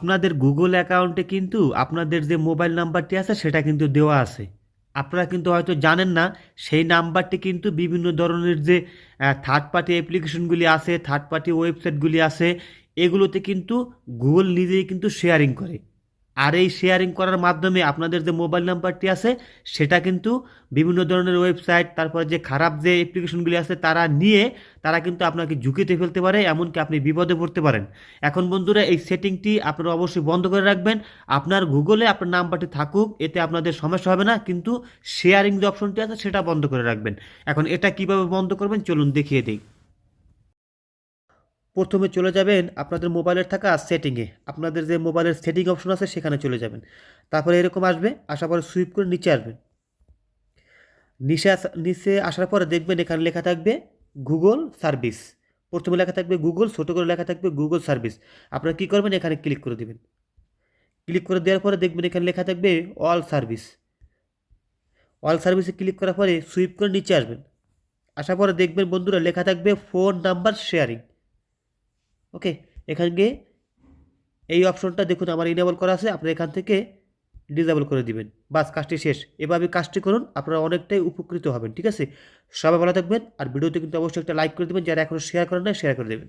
আপনাদের গুগল অ্যাকাউন্টে কিন্তু আপনাদের যে মোবাইল নাম্বারটি আছে, সেটা কিন্তু দেওয়া আছে। আপনারা কিন্তু হয়তো জানেন না, সেই নাম্বারটি কিন্তু বিভিন্ন ধরনের যে থার্ড পার্টি অ্যাপ্লিকেশনগুলি আছে থার্ড পার্টি ওয়েবসাইটগুলি আছে, এগুলোতে কিন্তু গুগল নিজেই কিন্তু শেয়ারিং করে। আর এই শেয়ারিং করার মাধ্যমে আপনাদের যে মোবাইল নাম্বারটি আছে, সেটা কিন্তু বিভিন্ন ধরনের ওয়েবসাইট তারপর যে খারাপ যে অ্যাপ্লিকেশনগুলি আছে তারা নিয়ে তারা কিন্তু আপনাকে ঝুঁকিতে ফেলতে পারে, এমনকি আপনি বিপদে পড়তে পারেন। এখন বন্ধুরা, এই সেটিংটি আপনারা অবশ্যই বন্ধ করে রাখবেন। আপনার গুগলে আপনার নাম্বারটি থাকুক, এতে আপনাদের সমস্যা হবে না, কিন্তু শেয়ারিং যে অপশনটি আছে সেটা বন্ধ করে রাখবেন। এখন এটা কীভাবে বন্ধ করবেন, চলুন দেখিয়ে দিই। প্রথমে চলে যাবেন আপনাদের মোবাইলের থাকা সেটিংয়ে। আপনাদের যে মোবাইলের সেটিং অপশন আছে সেখানে চলে যাবেন। তারপরে এরকম আসবে, আসার পরে সুইপ করে নিচে আসবেন। নিচে নিচে আসার পরে দেখবেন এখানে লেখা থাকবে গুগল সার্ভিস। প্রথমে লেখা থাকবে গুগল, ছোটো করে লেখা থাকবে গুগল সার্ভিস। আপনারা কী করবেন? এখানে ক্লিক করে দেবেন। ক্লিক করে দেওয়ার পরে দেখবেন এখানে লেখা থাকবে অল সার্ভিস। অল সার্ভিসে ক্লিক করার পরে সুইপ করে নিচে আসবেন। আসার পরে দেখবেন বন্ধুরা লেখা থাকবে ফোন নাম্বার শেয়ারিং। ওকে, এখান গিয়ে এই অপশনটা দেখুন, আমার ইনেবল করা আছে আপনি এখান থেকে ডিজেবল করে দিবেন। বাস, কাজটি শেষ। এভাবে কাজটি করুন, আপনারা অনেকটাই উপকৃত হবেন, ঠিক আছে? সবাই ভালো থাকবেন, আর ভিডিওতে কিন্তু অবশ্যই একটা লাইক করে দেবেন, যারা এখনও শেয়ার করেন না শেয়ার করে দেবেন।